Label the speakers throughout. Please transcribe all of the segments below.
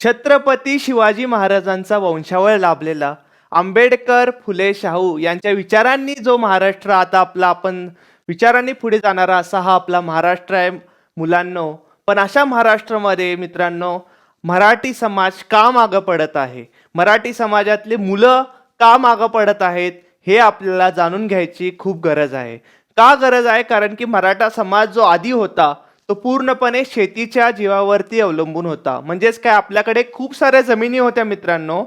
Speaker 1: छत्रपती शिवाजी महाराजांचा वंशावळ लाभलेला. आंबेडकर फुले शाहू यांच्या विचारांनी जो महाराष्ट्र आता आपला आपण विचारांनी पुढे जाणारा असा हा आपला महाराष्ट्र आहे मुलांनो. पण अशा महाराष्ट्रामध्ये मित्रांनो मराठी समाज का मागं पडत आहे? मराठी समाजातले मुलं का मागं पडत आहेत? हे आपल्याला जाणून घ्यायची खूप गरज आहे. का गरज आहे? कारण की मराठा समाज जो आधी होता तो पूर्णपणे शेतीच्या जीवावरती अवलंबून होता. म्हणजेच काय आपल्याकडे खूप साऱ्या जमिनी होत्या मित्रांनो.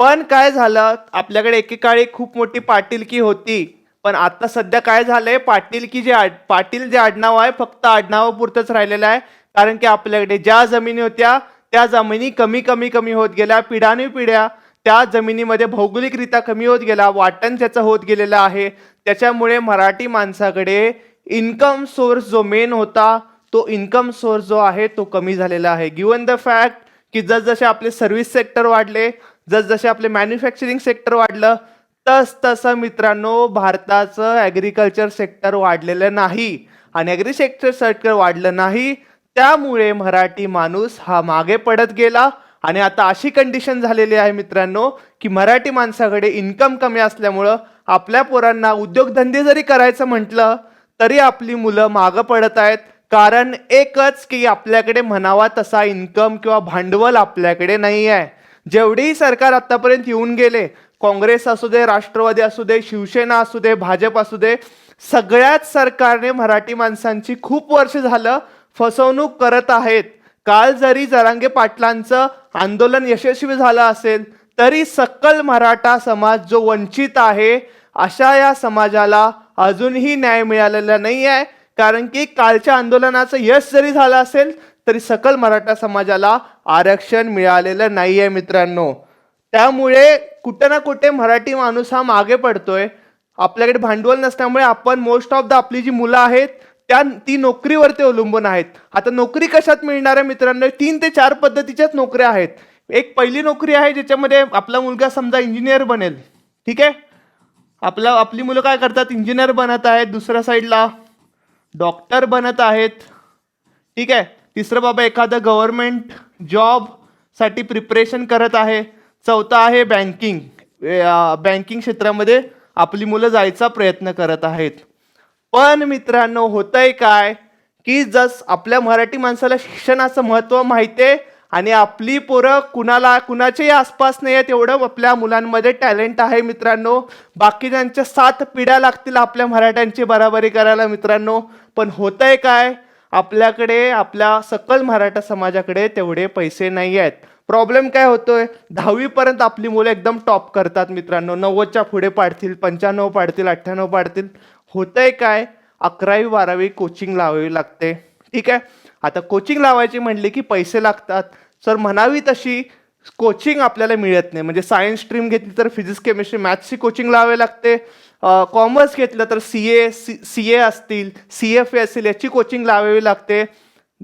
Speaker 1: पण काय झालं आपल्याकडे एकेकाळी खूप मोठी पाटीलकी होती. पण आता सध्या काय झालंय पाटीलकी जे आड पाटील जे आडनाव आहे फक्त आडनावापुरतंच राहिलेलं आहे. कारण की आपल्याकडे ज्या जमिनी होत्या त्या जमिनी कमी कमी कमी होत गेल्या पिढ्यानुपिढ्या. त्या जमिनीमध्ये भौगोलिकरित्या कमी होत गेला वाटण त्याचं होत गेलेलं आहे. त्याच्यामुळे मराठी माणसाकडे इन्कम सोर्स जो मेन होता तो इन्कम सोर्स जो आहे तो कमी झालेला आहे. गिवन द फॅक्ट की जसजसे आपले सर्व्हिस सेक्टर वाढले जसजसे आपले मॅन्युफॅक्चरिंग सेक्टर वाढलं तस तसं मित्रांनो भारताचं ॲग्रिकल्चर सेक्टर वाढलेलं नाही. आणि ॲग्री सेक्टर सेक्टर वाढलं नाही त्यामुळे मराठी माणूस हा मागे पडत गेला. आणि आता अशी कंडिशन झालेली आहे मित्रांनो की मराठी माणसाकडे इन्कम कमी असल्यामुळं आपल्या पोरांना उद्योगधंदे जरी करायचं म्हटलं तरी आपली मुलं मागं पडत आहेत. कारण एकच की आपल्याकडे म्हणावा तसा इन्कम किंवा भांडवल आपल्याकडे नाही आहे जेवढेही सरकार आतापर्यंत येऊन गेले काँग्रेस असू दे राष्ट्रवादी असू दे शिवसेना असू दे भाजप असू दे सगळ्याच सरकारने मराठी माणसांची खूप वर्ष झालं फसवणूक करत आहेत. काल जरी जरांगे पाटलांचं आंदोलन यशस्वी झालं असेल तरी सकल मराठा समाज जो वंचित आहे अशा या समाजाला अजूनही न्याय मिळालेला नाही आहे कारण की कालच्या आंदोलनाचं यश जरी झालं असेल तरी सकल मराठा समाजाला आरक्षण मिळालेलं नाही आहे मित्रांनो. त्यामुळे कुठे ना कुठे मराठी माणूस हा मागे पडतोय. आपल्याकडे भांडवल नसल्यामुळे आपण मोस्ट ऑफ द आपली जी मुलं आहेत त्या ती नोकरीवरती अवलंबून आहेत. आता नोकरी कशात मिळणार आहे मित्रांनो? तीन ते चार पद्धतीच्याच नोकऱ्या आहेत. एक पहिली नोकरी आहे ज्याच्यामध्ये आपला मुलगा समजा इंजिनियर बनेल. ठीक आहे? आपला आपली मुलं काय करतात? इंजिनियर बनत आहेत. दुसऱ्या साईडला डॉक्टर बनत आहेत. ठीक आहे? तिसरं बाबा एखादं गव्हर्मेंट जॉबसाठी प्रिपरेशन करत आहे. चौथा आहे बँकिंग बँकिंग क्षेत्रामध्ये आपली मुलं जायचा प्रयत्न करत आहेत. पण मित्रांनो होतंय काय? की जस आपल्या मराठी माणसाला शिक्षणाचं महत्त्व माहिती आहे आणि आपली पोरं कुणाला कुणाच्याही आसपास नाही आहेत एवढं आपल्या मुलांमध्ये टॅलेंट आहे मित्रांनो. बाकीच्यांच्या सात पिढ्या लागतील आपल्या मराठ्यांची बराबरी करायला मित्रांनो. पण होतंय काय? आपल्याकडे आपल्या सकल मराठा समाजाकडे तेवढे पैसे नाही आहेत. प्रॉब्लेम काय होतोय? दहावीपर्यंत आपली मुलं एकदम टॉप करतात मित्रांनो. नव्वदच्या पुढे पाडतील पंच्याण्णव पाडतील अठ्ठ्याण्णव पाडतील. होतंय काय? अकरावी बारावी कोचिंग लावावी लागते. ठीक आहे? आता कोचिंग लावायची म्हणली की पैसे लागतात. सर म्हणावी तशी कोचिंग आपल्याला मिळत नाही. म्हणजे सायन्स स्ट्रीम घेतली तर फिजिक्स केमिस्ट्री मॅथ्सची कोचिंग लावावी लागते. कॉमर्स घेतलं तर C A C C A असतील सी एफ ए असतील याची कोचिंग लावावी लागते.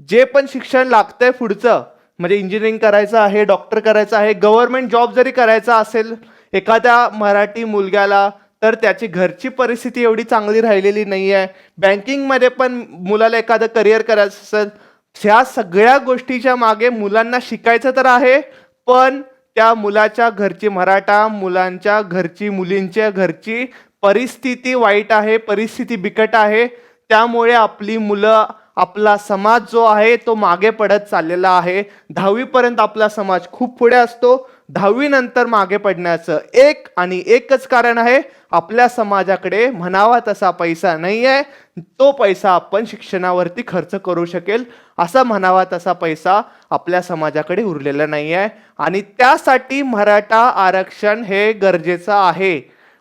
Speaker 1: जे पण शिक्षण लागतंय पुढचं म्हणजे इंजिनिअरिंग करायचं आहे डॉक्टर करायचं आहे गव्हर्नमेंट जॉब जरी करायचा असेल एखाद्या मराठी मुलग्याला तर त्याची घरची परिस्थिती एवढी चांगली राहिलेली नाही आहे बँकिंगमध्ये पण मुलाला एखादं करिअर करायचं असेल ह्या सगळ्या गोष्टीच्या मागे मुलांना शिकायचं तर आहे पण त्या मुलाच्या घरची मराठा मुलांच्या घरची मुलींच्या घरची परिस्थिती वाईट आहे परिस्थिती बिकट आहे. त्यामुळे आपली मुलं आपला समाज जो आहे तो मागे पडत चाललेला आहे. दहावीपर्यंत आपला समाज खूप पुढे असतो. दहावीनंतर मागे पडण्याचं एक आणि एकच कारण आहे आपल्या समाजाकडे म्हणावा तसा पैसा नाही आहे तो पैसा आपण शिक्षणावरती खर्च करू शकेल. असा म्हणावा तसा पैसा आपल्या समाजाकडे उरलेला नाही आहे आणि त्यासाठी मराठा आरक्षण हे गरजेचं आहे.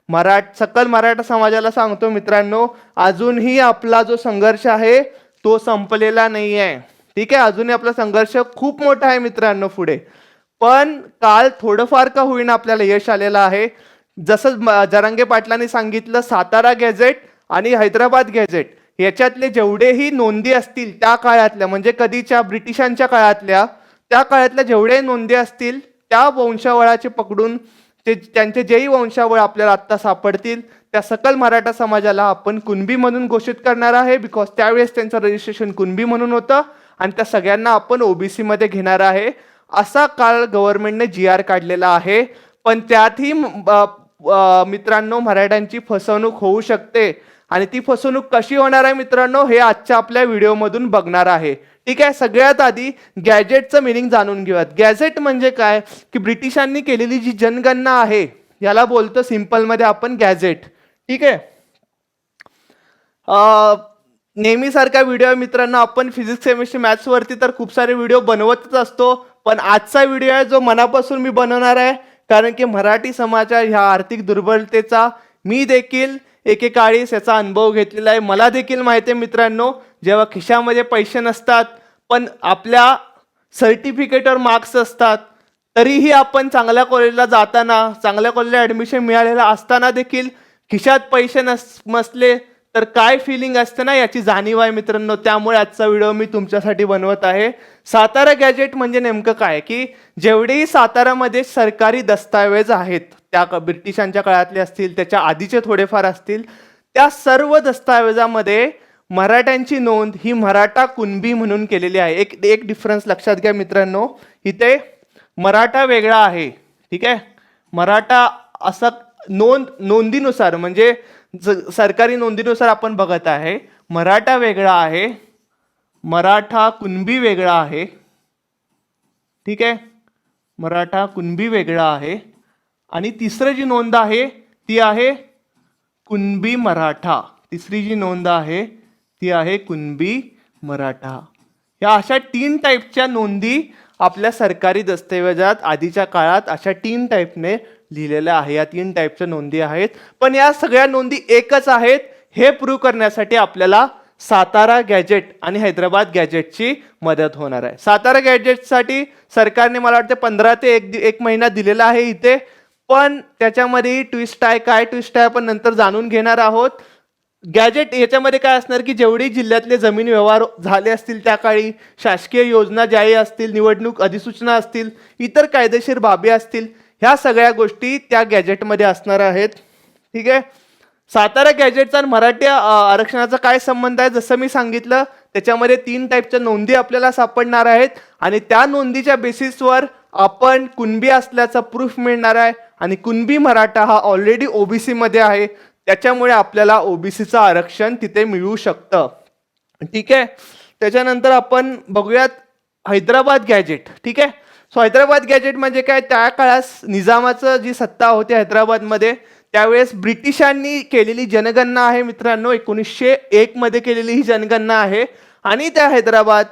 Speaker 1: मराठ सकल मराठा समाजाला सांगतो मित्रांनो अजूनही आपला जो संघर्ष आहे तो संपलेला नाही आहे ठीक आहे अजूनही आपला संघर्ष खूप मोठा आहे मित्रांनो पुढे. पण काल थोडंफार का होईना आपल्याला यश आलेलं आहे. जसं जरांगे पाटलांनी सांगितलं सातारा गॅझेट आणि हैदराबाद गॅझेट याच्यातले जेवढेही नोंदी असतील त्या काळातल्या म्हणजे कधीच्या ब्रिटिशांच्या काळातल्या त्या काळातल्या जेवढे नोंदी असतील त्या वंशावळाचे पकडून ते त्यांचे जेही वंशावळ आपल्याला आत्ता सापडतील. त्या सकल मराठा समाजाला आपण कुणबी म्हणून घोषित करणार आहे बिकॉज त्यावेळेस त्यांचं रजिस्ट्रेशन कुणबी म्हणून होतं आणि त्या सगळ्यांना आपण ओबीसीमध्ये घेणार आहे. असा काळ गव्हर्नमेंटने जी आर काढलेला आहे. पण त्यातही मित्रांनो मराठ्यांची फसवणूक होऊ शकते. आणि ती फसवणूक कशी होणार आहे मित्रांनो हे आजच्या आपल्या व्हिडिओमधून बघणार आहे. ठीक आहे? सगळ्यात आधी गॅजेटचं मिनिंग जाणून घेऊयात. गॅजेट म्हणजे काय? की ब्रिटिशांनी केलेली जी जनगणना आहे याला बोलतो सिम्पलमध्ये आपण गॅजेट ठीक आहे? नेहमीसारखा व्हिडिओ मित्रांनो. आपण फिजिक्स केमिस्ट्री मॅथ्सवरती तर खूप सारे व्हिडिओ बनवतच असतो. पण आजचा व्हिडिओ आहे जो मनापासून मी बनवणार आहे. कारण की मराठी समाजाच्या ह्या आर्थिक दुर्बलतेचा मी देखील एकेकाळी याचा अनुभव घेतलेला आहे. मला देखील माहिती आहे मित्रांनो जेव्हा खिशामध्ये पैसे नसतात पण आपल्या सर्टिफिकेटवर मार्क्स असतात तरीही आपण चांगल्या कॉलेजला जाताना चांगल्या कॉलेजला ॲडमिशन मिळालेलं असताना देखील खिशात पैसे नस नसले तर काय फिलिंग असते ना याची जाणीव आहे मित्रांनो. त्यामुळे आजचा व्हिडिओ मी तुमच्यासाठी बनवत आहे. सातारा गॅजेट म्हणजे नेमकं काय? की जेवढेही सातारामध्ये सरकारी दस्तावेज आहेत त्या ब्रिटिशांच्या काळातले असतील त्याच्या आधीचे थोडेफार असतील त्या सर्व दस्तावेजामध्ये मराठ्यांची नोंद ही मराठा कुणबी म्हणून केलेली आहे. एक एक डिफरन्स लक्षात घ्या मित्रांनो. इथे मराठा वेगळा आहे. ठीक आहे? मराठा असा नोंद नोंदीनुसार म्हणजे ज- सरकारी नोंदीनुसार आपण बघत आहे मराठा वेगळा आहे मराठा कुणबी वेगळा आहे. ठीक आहे? मराठा कुणबी वेगळा आहे. आणि तिसरं जी नोंद आहे ती आहे कुणबी मराठा. तिसरी जी नोंद आहे ती आहे कुणबी मराठा. या अशा तीन टाईपच्या नोंदी आपल्या सरकारी दस्तऐवजात आधीच्या काळात अशा तीन टाईपने लिहिलेल्या आहे. या तीन टाईपच्या नोंदी आहेत. पण या सगळ्या नोंदी एकच आहेत. हे प्रूव्ह करण्यासाठी आपल्याला सातारा गॅजेट आणि हैदराबाद गॅजेटची मदत होणार आहे. सातारा गॅजेटसाठी सरकारने मला वाटतं पंधरा ते एक एक महिना दिलेला आहे इथे. पण त्याच्यामध्ये ट्विस्ट आहे. काय ट्विस्ट आहे आपण नंतर जाणून घेणार आहोत. गॅजेट याच्यामध्ये काय असणार की जेवढी जिल्ह्यातले जमीन व्यवहार झाले असतील त्या काळी शासकीय योजना जाहीर असतील निवडणूक अधिसूचना असतील इतर कायदेशीर बाबी असतील ह्या सगळ्या गोष्टी त्या गॅजेटमध्ये असणार आहेत. ठीक आहे? सातारा गॅजेटचा आणि मराठी आरक्षणाचा काय संबंध आहे? जसं मी सांगितलं त्याच्यामध्ये तीन टाईपच्या नोंदी आपल्याला सापडणार आहेत आणि त्या नोंदीच्या बेसिसवर आपण कुणबी असल्याचा प्रूफ मिळणार आहे आणि कुणबी मराठा हा ऑलरेडी ओबीसीमध्ये आहे. त्याच्यामुळे आपल्याला ओबीसीचं आरक्षण तिथे मिळू शकतं. ठीक आहे? त्याच्यानंतर आपण बघूयात हैदराबाद गॅजेट ठीक आहे? सो हैदराबाद गॅजेट म्हणजे काय? त्या काळात निजामाचं जी सत्ता होती हैदराबादमध्ये त्यावेळेस ब्रिटिशांनी केलेली जनगणना आहे मित्रांनो एकोणीसशे एकमध्ये केलेली ही जनगणना आहे. आणि त्या हैदराबाद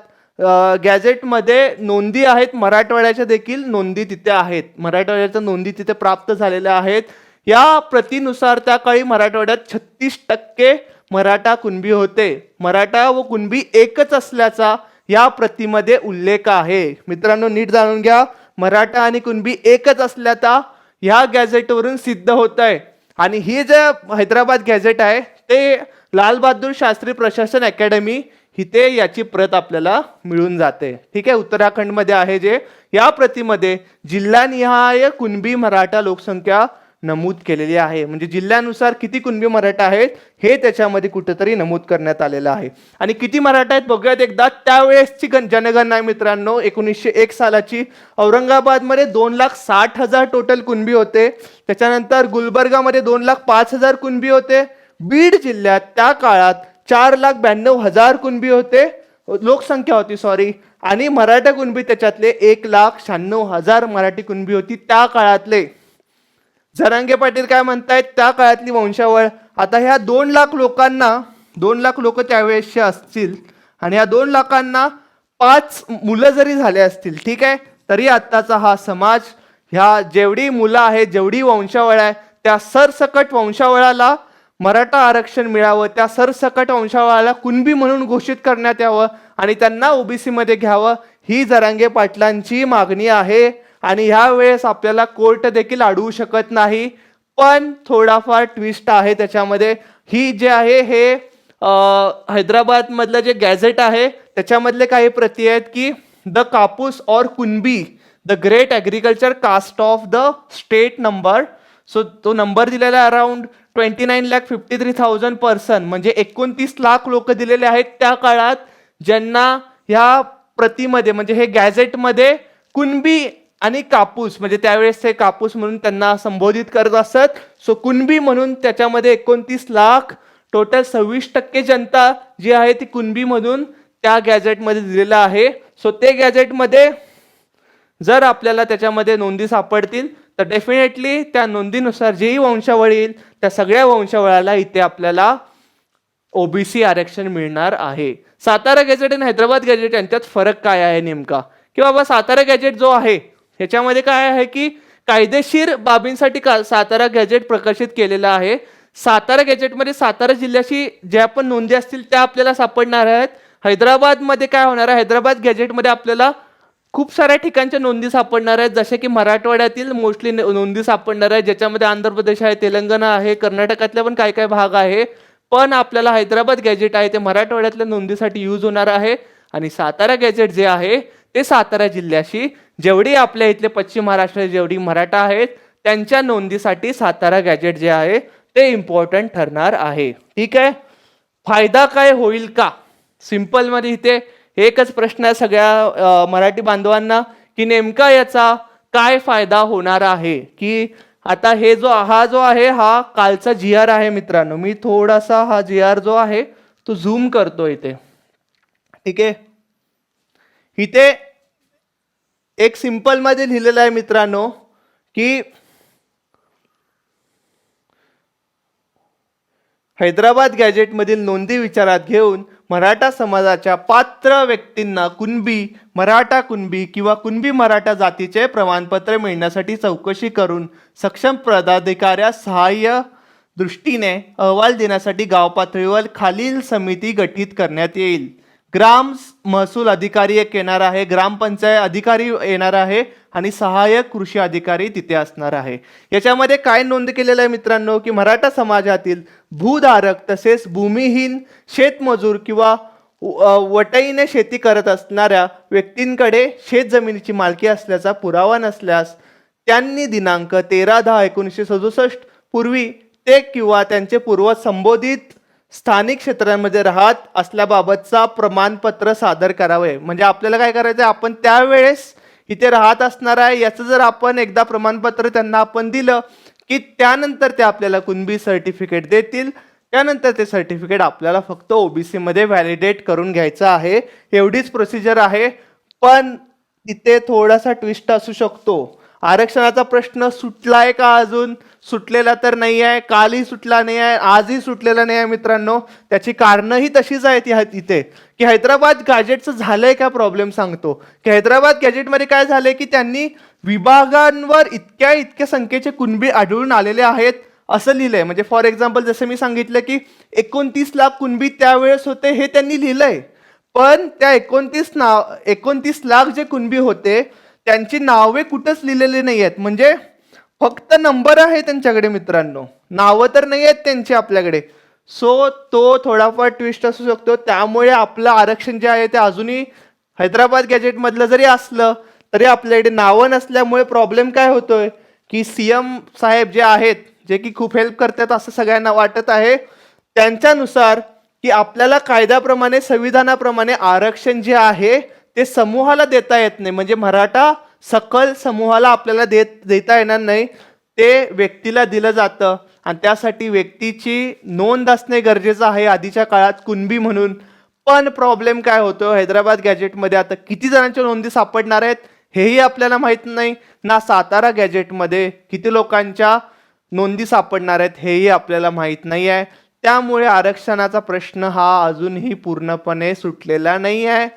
Speaker 1: गॅजेटमध्ये नोंदी आहेत मराठवाड्याच्या देखील नोंदी तिथे आहेत. मराठवाड्याच्या नोंदी तिथे प्राप्त झालेल्या आहेत. या प्रतीनुसार त्या काळी मराठवाड्यात छत्तीस टक्के मराठा कुणबी होते. मराठा व कुणबी एकच असल्याचा या प्रतीमध्ये उल्लेख आहे. मित्रांनो नीट जाणून घ्या. मराठा आणि कुणबी एकच असल्याचा ह्या गॅझेटवरून सिद्ध होत आहे आणि ही जे हैदराबाद गॅझेट आहे ते लालबहादूर शास्त्री प्रशासन अकॅडमी इथे याची प्रत आपल्याला मिळून जाते. ठीक आहे उत्तराखंडमध्ये आहे जे. या प्रतीमध्ये जिल्हानिहाय कुणबी मराठा लोकसंख्या नमूद केलेली आहे. म्हणजे जिल्ह्यानुसार किती कुणबी मराठा आहेत हे त्याच्यामध्ये कुठेतरी नमूद करण्यात आलेलं आहे. आणि किती मराठा आहेत बघूयात एकदा. त्यावेळेसची गण जनगणना आहे मित्रांनो एकोणीसशे एक सालाची. औरंगाबादमध्ये दोन लाख साठ हजार टोटल कुणबी होते. त्याच्यानंतर गुलबर्गामध्ये दोन लाख पाच हजार कुणबी होते. बीड जिल्ह्यात त्या काळात चार लाख ब्याण्णव हजार कुणबी होते. लोकसंख्या होती सॉरी आणि मराठा कुणबी त्याच्यातले एक लाख शहाण्णव हजार मराठी कुणबी होती त्या काळातले. जरांगे पाटील काय म्हणतायत त्या काळातली वंशावळ. आता ह्या दोन लाख लोकांना दोन लाख लोक त्यावेळेसचे असतील आणि या दोन लाखांना पाच मुलं जरी झाले असतील ठीक आहे? तरी आत्ताचा हा समाज ह्या जेवढी मुलं आहेत जेवढी वंशावळ आहे त्या सरसकट वंशावळाला मराठा आरक्षण मिळावं त्या सरसकट वंशावळाला कुणबी म्हणून घोषित करण्यात यावं आणि त्यांना ओबीसीमध्ये घ्यावं ही जरांगे पाटलांची मागणी आहे. आणि ह्या वेळेस आपल्याला कोर्ट देखील अडवू शकत नाही पण थोडाफार ट्विस्ट आहे त्याच्यामध्ये. ही जे आहे हे हैदराबादमधलं जे गॅझेट आहे त्याच्यामधले काही प्रती आहेत की द कापूस और Kunbi the great agriculture caste of the state number. So तो नंबर दिलेला around twenty nine lakh fifty three thousand person म्हणजे एकोणतीस लाख लोक दिलेले आहेत त्या काळात ज्यांना ह्या प्रतीमध्ये म्हणजे हे गॅझेटमध्ये कुणबी आणि कापूस म्हणजे त्यावेळेस ते कापूस म्हणून त्यांना संबोधित करत असत. सो कुणबी म्हणून त्याच्यामध्ये एकोणतीस लाख टोटल सव्वीस टक्के जनता जी आहे ती कुणबीमधून त्या गॅजेटमध्ये दिलेलं आहे. सो ते गॅजेटमध्ये जर आपल्याला त्याच्यामध्ये नोंदी सापडतील तर डेफिनेटली त्या नोंदीनुसार जेही वंशावळ येईल त्या सगळ्या वंशावळाला इथे आपल्याला ओबीसी आरक्षण मिळणार आहे. सातारा गॅजेट आणि हैदराबाद गॅजेट यांच्यात फरक काय आहे नेमका? की बाबा सातारा गॅजेट जो आहे ह्याच्यामध्ये काय आहे की कायदेशीर बाबींसाठी का सातारा गॅजेट प्रकाशित केलेलं आहे. सातारा गॅजेटमध्ये सातारा जिल्ह्याशी ज्या पण नोंदी असतील त्या आपल्याला सापडणार आहेत. हैदराबादमध्ये काय होणार आहे? हैदराबाद गॅजेटमध्ये आपल्याला खूप साऱ्या ठिकाणच्या नोंदी सापडणार आहेत. जसे की मराठवाड्यातील मोस्टली नोंदी सापडणार आहेत. ज्याच्यामध्ये आंध्र प्रदेश आहे तेलंगणा आहे कर्नाटकातल्या पण काय काय भाग आहे. पण आपल्याला हैदराबाद गॅजेट आहे ते मराठवाड्यातल्या नोंदीसाठी यूज होणार आहे. आणि सातारा गॅजेट जे आहे ते सातारा जिल्ह्याशी. जेवढी आपल्या इथले पश्चिम महाराष्ट्र जेवढी मराठा आहेत त्यांच्या नोंदीसाठी सातारा गॅजेट जे आहे ते इम्पॉर्टंट ठरणार आहे. ठीक आहे? फायदा काय होईल का? सिम्पलमध्ये इथे एकच प्रश्न आहे सगळ्या मराठी बांधवांना की नेमका याचा काय फायदा होणार आहे? की आता हे जो हा जो आहे हा कालचा जी आर आहे मित्रांनो. मी थोडासा हा जी आर जो आहे तो झूम करतो इथे. ठीक आहे? इथे एक सिम्पलमध्ये लिहिलेलं आहे मित्रांनो की हैदराबाद गॅजेटमधील नोंदी विचारात घेऊन मराठा समाजाच्या पात्र व्यक्तींना कुणबी मराठा कुणबी किंवा कुणबी मराठा जातीचे प्रमाणपत्र मिळण्यासाठी चौकशी करून सक्षम पदाधिकाऱ्यास सहाय्य दृष्टीने अहवाल देण्यासाठी गाव पातळीवर खालील समिती गठीत करण्यात येईल. ग्राम महसूल अधिकारी एक येणार आहे ग्रामपंचायत अधिकारी येणार आहे आणि सहाय्यक कृषी अधिकारी तिथे असणार आहे. याच्यामध्ये काय नोंद केलेलं आहे मित्रांनो की मराठा समाजातील भूधारक तसेच भूमिहीन शेतमजूर किंवा वटईने शेती करत असणाऱ्या व्यक्तींकडे शेतजमिनीची मालकी असल्याचा पुरावा नसल्यास त्यांनी दिनांक तेरा दहा एकोणीसशे सदुसष्ट पूर्वी ते किंवा त्यांचे पूर्वज संबोधित स्थानिक क्षेत्रांमध्ये राहत असल्याबाबतचा प्रमाणपत्र सादर करावे. म्हणजे आपल्याला काय करायचं आहे आपण त्यावेळेस इथे राहत असणार आहे. याचं जर आपण एकदा प्रमाणपत्र त्यांना आपण दिलं की त्यानंतर ते आपल्याला कुणबी सर्टिफिकेट देतील. त्यानंतर ते सर्टिफिकेट आपल्याला फक्त ओ बी सीमध्ये व्हॅलिडेट करून घ्यायचं आहे. एवढीच प्रोसिजर आहे. पण इथे थोडासा ट्विस्ट असू शकतो. आरक्षणाचा प्रश्न सुटला आहे का अजून? सुटलेला तर नाही आहे कालही सुटला नाही आहे आजही सुटलेला नाही आहे मित्रांनो. त्याची कारणंही तशीच आहेत ह्या इथे. की हैदराबाद गॅजेटचं झालंय का प्रॉब्लेम सांगतो. की हैदराबाद गॅजेटमध्ये काय झालंय की त्यांनी विभागांवर इतक्या इतक्या संख्येचे कुणबी आढळून आलेले आहेत असं लिहिलंय. म्हणजे फॉर एक्झाम्पल जसं मी सांगितलं की एकोणतीस लाख कुणबी त्यावेळेस होते हे त्यांनी लिहिलंय. पण त्या एकोणतीस नाव एकोणतीस लाख जे कुणबी होते त्यांची नावे कुठंच लिहिलेली नाही आहेत म्हणजे फक्त नंबर आहे त्यांच्याकडे मित्रांनो. नावं तर नाही आहेत त्यांची आपल्याकडे. सो तो थोडाफार ट्विस्ट असू शकतो. त्यामुळे आपलं आरक्षण जे आहे ते अजूनही हैदराबाद गॅजेटमधलं जरी असलं तरी आपल्याकडे नावं नसल्यामुळे प्रॉब्लेम काय होतोय? की सी एम साहेब जे आहेत जे की खूप हेल्प करतात असं सगळ्यांना वाटत आहे त्यांच्यानुसार की आपल्याला कायद्याप्रमाणे संविधानाप्रमाणे आरक्षण जे आहे ते समूहाला देता येत नाही. म्हणजे मराठा सकल समूहाला आपल्याला देत देता येणार नाही. ते व्यक्तीला दिलं जातं. आणि त्यासाठी व्यक्तीची नोंद असणे गरजेचं आहे. आधीच्या काळात कुणबी म्हणून. पण प्रॉब्लेम काय होतो? हैदराबाद गॅजेटमध्ये आता किती जणांच्या नोंदी सापडणार आहेत? हेही आपल्याला माहीत नाही. ना सातारा गॅजेटमध्ये किती लोकांच्या नोंदी सापडणार आहेत? हेही आपल्याला माहीत नाही आहे त्यामुळे आरक्षणाचा प्रश्न हा अजूनही पूर्णपणे सुटलेला नाही आहे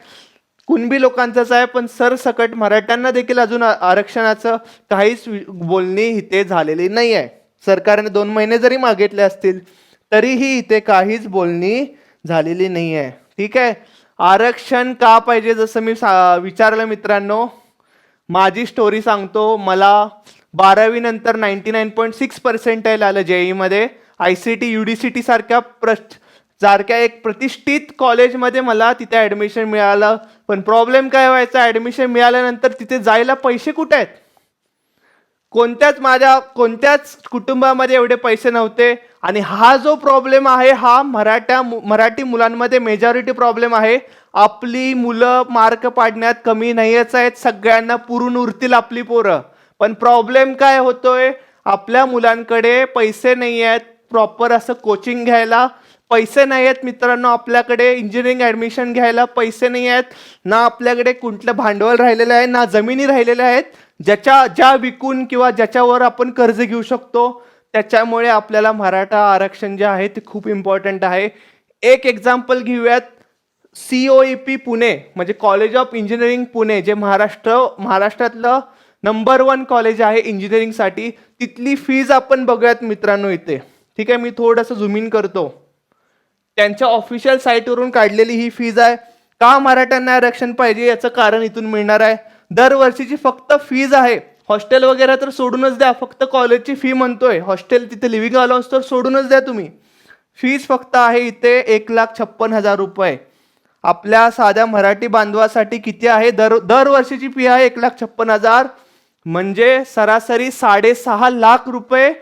Speaker 1: कुणबी लोकांचाच आहे पण सरसकट मराठ्यांना देखील अजून आरक्षणाचं काहीच बोलणी इथे झालेली नाही आहे सरकारने दोन महिने जरी मागितले असतील तरीही इथे काहीच बोलणी झालेली नाही आहे ठीक आहे? आरक्षण का पाहिजे जसं मी सा विचारलं मित्रांनो? माझी स्टोरी सांगतो मला बारावी नंतर ninety nine point six percentile आलं जेईमध्ये I C T U D C T सारख्या सारख्या एक प्रतिष्ठित कॉलेजमध्ये मला तिथे ॲडमिशन मिळालं. पण प्रॉब्लेम काय व्हायचा? ॲडमिशन मिळाल्यानंतर तिथे जायला पैसे कुठे आहेत? कोणत्याच माझ्या कोणत्याच कुटुंबामध्ये एवढे पैसे नव्हते. आणि हा जो प्रॉब्लेम आहे हा मराठा मु- मराठी मुलांमध्ये मेजॉरिटी प्रॉब्लेम आहे. आपली मुलं मार्क पाडण्यात कमी नाहीच आहेत. सगळ्यांना पुरून उरतील आपली पोरं. पण प्रॉब्लेम काय होतोय? आपल्या मुलांकडे पैसे नाही आहेत प्रॉपर असं कोचिंग घ्यायला पैसे नाही आहेत मित्रांनो आपल्याकडे इंजिनिअरिंग ॲडमिशन घ्यायला पैसे नाही आहेत ना आपल्याकडे कुठलं भांडवल राहिलेलं आहे ना जमिनी राहिलेल्या आहेत ज्याच्या ज्या विकून किंवा ज्याच्यावर आपण कर्ज घेऊ शकतो त्याच्यामुळे आपल्याला मराठा आरक्षण जे आहे ते खूप इम्पॉर्टंट आहे. एक एक्झाम्पल घेऊयात C O E P Pune म्हणजे कॉलेज ऑफ इंजिनिअरिंग पुणे जे महाराष्ट्र महाराष्ट्रातलं नंबर वन कॉलेज आहे इंजिनिअरिंगसाठी तिथली फीज आपण बघूयात मित्रांनो इथे. ठीक आहे मी थोडंसं झुमिन करतो. त्यांच्या ऑफिशियल साईटवरून काढलेली ही फीज आहे. का मराठ्यांना आरक्षण पाहिजे याचं कारण इथून मिळणार आहे. दरवर्षीची फक्त फीज आहे. हॉस्टेल वगैरे तर सोडूनच द्या. फक्त कॉलेजची फी म्हणतोय. हॉस्टेल तिथे लिव्हिंग अलाउन्स तर सोडूनच द्या तुम्ही. फीज फक्त आहे इथे एक लाख छप्पन हजार रुपये. आपल्या साध्या मराठी बांधवासाठी किती आहे? दर दरवर्षीची फी आहे एक लाख छप्पन हजार. म्हणजे सरासरी साडेसहा लाख रुपये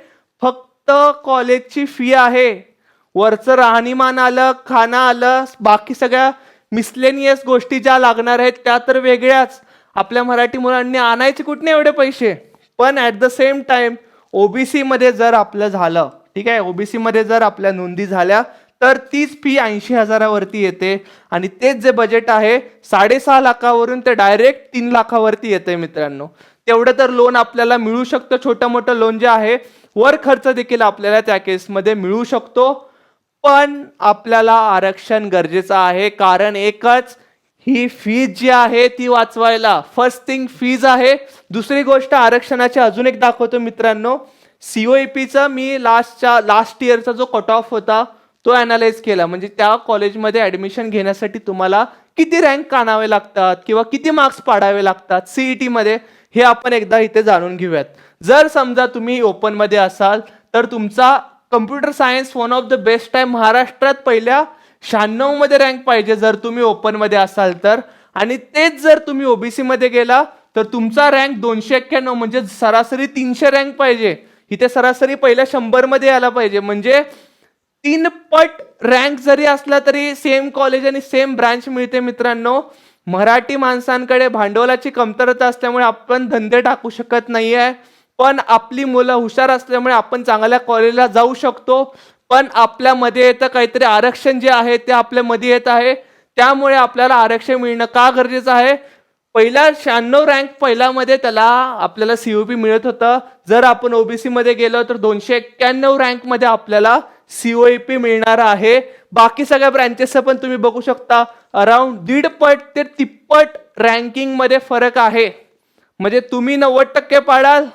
Speaker 1: फक्त कॉलेजची फी आहे. वरचं राहणीमान आलं खाणं आलं बाकी सगळ्या मिसलेनियस गोष्टी ज्या लागणार आहेत त्या तर वेगळ्याच. आपल्या मराठी मुलांनी आणायचे कुठने एवढे पैसे? पण ॲट द सेम टाइम ओबीसीमध्ये जर आपलं झालं ठीक आहे? ओबीसीमध्ये जर आपल्या नोंदी झाल्या तर तीच फी ऐंशी हजारावरती येते. आणि तेच जे बजेट आहे साडेसहा लाखावरून ते डायरेक्ट तीन लाखावरती येते मित्रांनो. तेवढं तर लोन आपल्याला मिळू शकतं. छोटं मोठं लोन जे आहे वर खर्च देखील आपल्याला त्या केसमध्ये मिळू शकतो. पण आपल्याला आरक्षण गरजेचं आहे कारण एकच ही फीज जी आहे ती वाचवायला. फर्स्ट थिंग फीज आहे. दुसरी गोष्ट आरक्षणाची अजून एक दाखवतो मित्रांनो. सीओईपीचा मी लास्टच्या लास्ट इयरचा जो कट ऑफ होता तो अनालाइज केला. म्हणजे त्या कॉलेजमध्ये ॲडमिशन घेण्यासाठी तुम्हाला किती रँक आणावे लागतात किंवा किती मार्क्स पाडावे लागतात सीईटी टीमध्ये हे आपण एकदा इथे जाणून घेऊयात. जर समजा तुम्ही ओपनमध्ये असाल तर तुमचा computer science one of the best आहे महाराष्ट्रात पहिल्या शहाण्णवमध्ये रँक पाहिजे जर तुम्ही ओपनमध्ये असाल तर. आणि तेच जर तुम्ही ओबीसीमध्ये गेला तर तुमचा रँक दोनशे एक्क्याण्णव म्हणजे सरासरी तीनशे रँक पाहिजे. इथे सरासरी पहिल्या शंभरमध्ये यायला पाहिजे. म्हणजे तीन पट रँक जरी असला तरी सेम कॉलेज आणि सेम ब्रांच मिळते मित्रांनो. मराठी माणसांकडे भांडवलाची कमतरता असल्यामुळे आपण धंदे टाकू शकत नाही आहे पण आपली मुलं हुशार असल्यामुळे आपण चांगल्या कॉलेजला जाऊ शकतो. पण आपल्यामध्ये येतं काहीतरी आरक्षण जे आहे ते आपल्यामध्ये येत आहे. त्यामुळे आपल्याला आरक्षण मिळणं का गरजेचं आहे? पहिला शहाण्णव रँक पहिल्यामध्ये त्याला आपल्याला सीओपी मिळत होतं. जर आपण ओबीसीमध्ये गेलो तर दोनशे एक्क्याण्णव रँकमध्ये आपल्याला सी ओ पी मिळणार आहे. बाकी सगळ्या ब्रँचेसचं पण तुम्ही बघू शकता. अराउंड दीड पट ते तिप्पट रँकिंगमध्ये फरक आहे. म्हणजे तुम्ही नव्वद टक्के पाडाल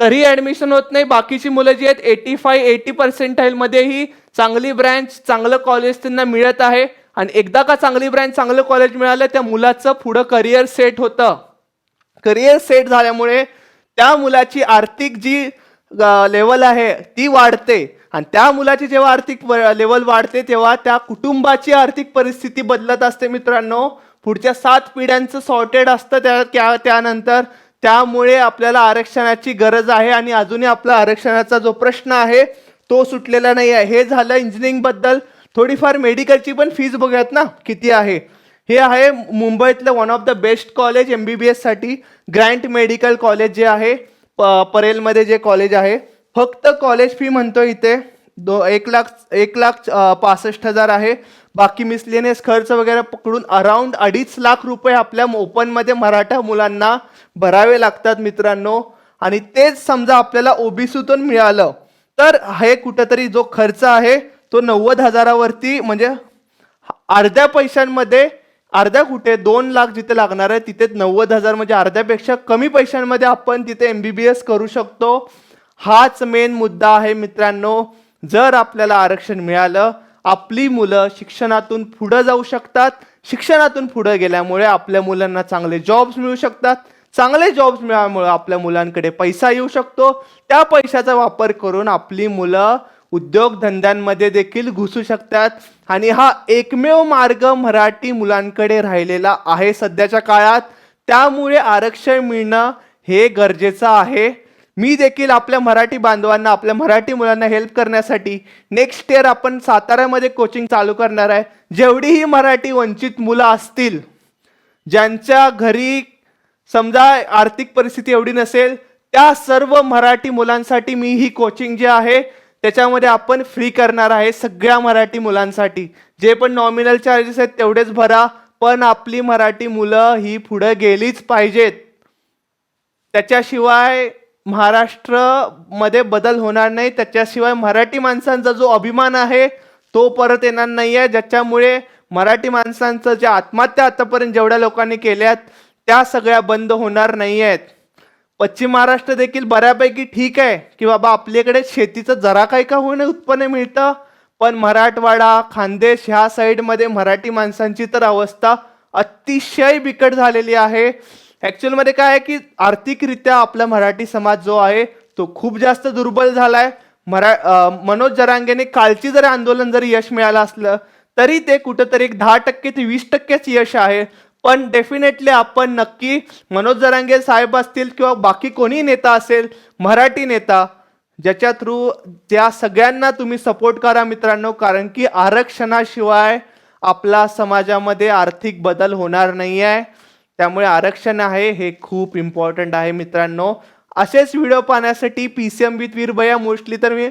Speaker 1: तरी ऍडमिशन होत नाही. बाकीची मुलं जी आहेत एटी फाय एटी पर्सेंटाईलमध्येही चांगली ब्रँच चांगलं कॉलेज त्यांना मिळत आहे. आणि एकदा का चांगली ब्रँच चांगलं कॉलेज मिळालं त्या मुलाचं पुढं करिअर सेट होतं. करिअर सेट झाल्यामुळे त्या मुलाची आर्थिक जी लेवल आहे ती वाढते. आणि त्या मुलाची जेव्हा आर्थिक लेवल वाढते तेव्हा त्या कुटुंबाची आर्थिक परिस्थिती बदलत असते मित्रांनो. पुढच्या सात पिढ्यांचं सॉर्टेड असतं त्या- त्यानंतर. त्यामुळे आपल्याला आरक्षणाची गरज आहे आणि अजूनही आपला आरक्षणाचा जो प्रश्न आहे तो सुटलेला नाही आहे. हे झालं इंजिनिअरिंगबद्दल थोडीफार मेडिकलची पण फीज बघूयात ना किती आहे. हे आहे मुंबईतलं one of the best college M B B एससाठी Grant medical college जे आहे प परेलमध्ये जे कॉलेज आहे. फक्त कॉलेज फी म्हणतो इथे दो एक लाख एक लाख पासष्ट हजार आहे. बाकी मिसलेनियस खर्च वगैरे पकडून अराउंड अडीच लाख रुपये आपल्या ओपनमध्ये मराठा मुलांना भरावे लागतात मित्रांनो. आणि तेच समजा आपल्याला ओबीसीतून मिळालं. तर हे कुठंतरी जो खर्च आहे तो नव्वद हजारावरती म्हणजे अर्ध्या पैशांमध्ये अर्ध्या कुठे दोन लाख जिथे लागणार आहे तिथे नव्वद हजार म्हणजे अर्ध्यापेक्षा कमी पैशांमध्ये आपण तिथे एम बी बी एस करू शकतो. हाच मेन मुद्दा आहे मित्रांनो. जर आपल्याला आरक्षण मिळालं आपली मुलं शिक्षणातून पुढं जाऊ शकतात. शिक्षणातून पुढं गेल्यामुळे आपल्या मुलांना चांगले जॉब्स मिळू शकतात. चांगले जॉब्स मिळाल्यामुळं आपल्या मुलांकडे पैसा येऊ शकतो. त्या पैशाचा वापर करून आपली मुलं उद्योगधंद्यांमध्ये देखील घुसू शकतात. आणि हा एकमेव मार्ग मराठी मुलांकडे राहिलेला आहे सध्याच्या काळात. त्यामुळे आरक्षण मिळणं हे गरजेचं आहे. मी देखील आपल्या मराठी बांधवांना आपल्या मराठी मुलांना हेल्प करण्यासाठी नेक्स्ट इयर आपण साताऱ्यामध्ये कोचिंग चालू करणार आहे. जेवढीही मराठी वंचित मुलं असतील ज्यांच्या घरी समजा आर्थिक परिस्थिती एवढी नसेल त्या सर्व मराठी मुलांसाठी मी ही कोचिंग जे आहे त्याच्यामध्ये आपण फ्री करणार आहे सगळ्या मराठी मुलांसाठी. जे पण नॉमिनल चार्जेस आहेत तेवढेच भरा पण आपली मराठी मुलं ही पुढे गेलीच पाहिजेत. त्याच्याशिवाय महाराष्ट्रमध्ये बदल होणार नाही त्याच्याशिवाय मराठी माणसांचा जो अभिमान आहे तो परत येणार नाही आहे ज्याच्यामुळे मराठी माणसांचं जे आत्महत्या आतापर्यंत जेवढ्या लोकांनी केल्यात त्या सगळ्या बंद होणार नाही आहेत पश्चिम महाराष्ट्र देखील बऱ्यापैकी ठीक आहे की बाबा आपल्याकडे शेतीचं जरा काही का होणे उत्पन्न मिळतं पण मराठवाडा खानदेश ह्या साईडमध्ये मराठी माणसांची तर अवस्था अतिशय बिकट झालेली आहे. ॲक्च्युअलमध्ये काय आहे की आर्थिकरित्या आपला मराठी समाज जो आहे तो खूप जास्त दुर्बल झालाय. मरा मनोज जरांगेने कालची जरी आंदोलन जरी यश मिळालं असलं तरी ते कुठंतरी एक दहा टक्के ते वीस टक्केच यश आहे. पण डेफिनेटली आपण नक्की मनोज जरांगे साहेब असतील किंवा बाकी कोणी नेता असेल मराठी नेता ज्याच्या थ्रू त्या सगळ्यांना तुम्ही सपोर्ट करा मित्रांनो कारण की आरक्षणाशिवाय आपला समाजामध्ये आर्थिक बदल होणार नाही आहे त्यामुळे आरक्षण आहे हे खूप इम्पॉर्टंट आहे मित्रांनो. असेच व्हिडिओ पाहण्यासाठी P C M with वीरभया. Mostly तर मी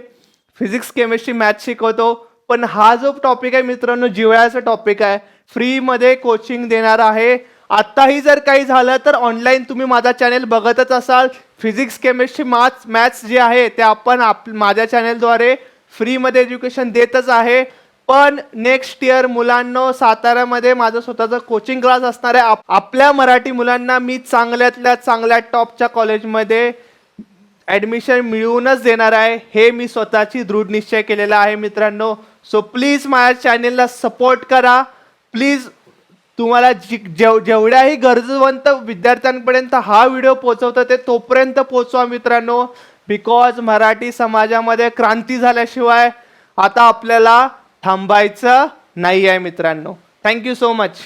Speaker 1: फिजिक्स केमिस्ट्री मॅथ्स शिकवतो. पण हा जो टॉपिक आहे मित्रांनो जिव्हाळ्याचा टॉपिक आहे फ्रीमध्ये कोचिंग देणार आहे. आत्ताही जर काही झालं तर ऑनलाईन तुम्ही माझा चॅनेल बघतच असाल. फिजिक्स केमिस्ट्री मॅथ्स मॅथ्स जे आहे ते आपण आप माझ्या चॅनेलद्वारे फ्रीमध्ये एज्युकेशन देतच आहे. पण नेक्स्ट इयर मुलांनो साताऱ्यामध्ये माझं स्वतःचं कोचिंग क्लास असणार आहे. आप- आपल्या मराठी मुलांना मी चांगल्यातल्या चांगल्या टॉपच्या कॉलेजमध्ये ॲडमिशन मिळवूनच देणार आहे. हे मी स्वतःची दृढ निश्चय केलेला आहे मित्रांनो. सो प्लीज माझ्या चॅनेलला सपोर्ट करा. प्लीज तुम्हाला जी जेव जेवढ्याही गरजवंत विद्यार्थ्यांपर्यंत हा व्हिडिओ पोचवतो ते तोपर्यंत पोचवा मित्रांनो. बिकॉज मराठी समाजामध्ये क्रांती झाल्याशिवाय आता आपल्याला थांबायचं नाही आहे मित्रांनो थँक्यू सो मच